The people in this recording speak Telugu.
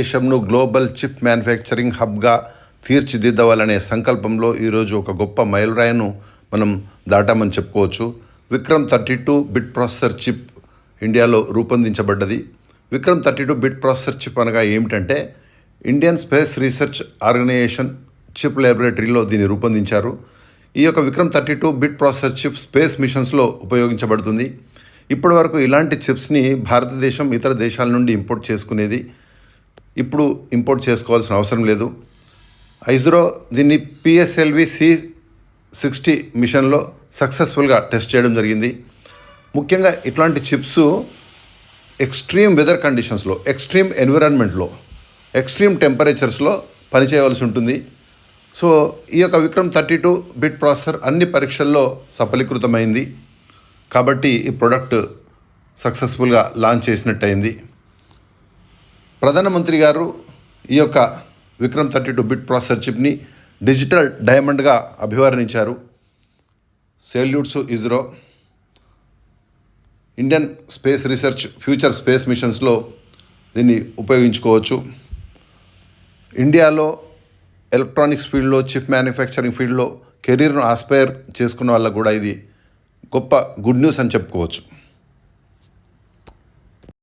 దేశంను గ్లోబల్ చిప్ మ్యానుఫ్యాక్చరింగ్ హబ్గా తీర్చిదిద్దవాలనే సంకల్పంలో ఈరోజు ఒక గొప్ప మైలురాయిను మనం దాటామని చెప్పుకోవచ్చు. Vikram thirty two bit processor chip ఇండియాలో రూపొందించబడ్డది. Vikram thirty two bit processor chip అనగా ఏమిటంటే Indian space research organisation chip ల్యాబొరేటరీలో దీన్ని రూపొందించారు. ఈ యొక్క Vikram thirty two bit processor chip space మిషన్స్లో ఉపయోగించబడుతుంది. ఇప్పటి వరకు ఇలాంటి చిప్స్ని భారతదేశం ఇతర దేశాల నుండి ఇంపోర్ట్ చేసుకునేది ఇప్పుడు ఇంపోర్ట్ చేసుకోవాల్సిన అవసరం లేదు. ఐజ్రో దీన్ని పిఎస్ఎల్వి సి సిక్స్టీ మిషన్లో సక్సెస్ఫుల్గా టెస్ట్ చేయడం జరిగింది. ముఖ్యంగా ఇట్లాంటి చిప్స్ ఎక్స్ట్రీమ్ వెదర్ కండిషన్స్లో ఎక్స్ట్రీమ్ ఎన్విరాన్మెంట్లో ఎక్స్ట్రీమ్ టెంపరేచర్స్లో పనిచేయవలసి ఉంటుంది. సో ఈ యొక్క Vikram thirty two bit processor అన్ని పరీక్షల్లో సఫలీకృతమైంది. కాబట్టి ఈ ప్రోడక్ట్ సక్సెస్ఫుల్గా లాంచ్ చేసినట్టయింది. ప్రధానమంత్రి గారు ఈ యొక్క Vikram thirty two bit processor చిప్ని digital డైమండ్గా అభివర్ణించారు. Salutes ISRO Indian space research future space మిషన్స్లో దీన్ని ఉపయోగించుకోవచ్చు. ఇండియాలో ఎలక్ట్రానిక్స్ ఫీల్డ్లో చిప్ మ్యానుఫ్యాక్చరింగ్ ఫీల్డ్లో కెరీర్ను ఆస్పైర్ చేసుకున్న వాళ్ళకు కూడా ఇది గొప్ప గుడ్ న్యూస్ అని చెప్పుకోవచ్చు.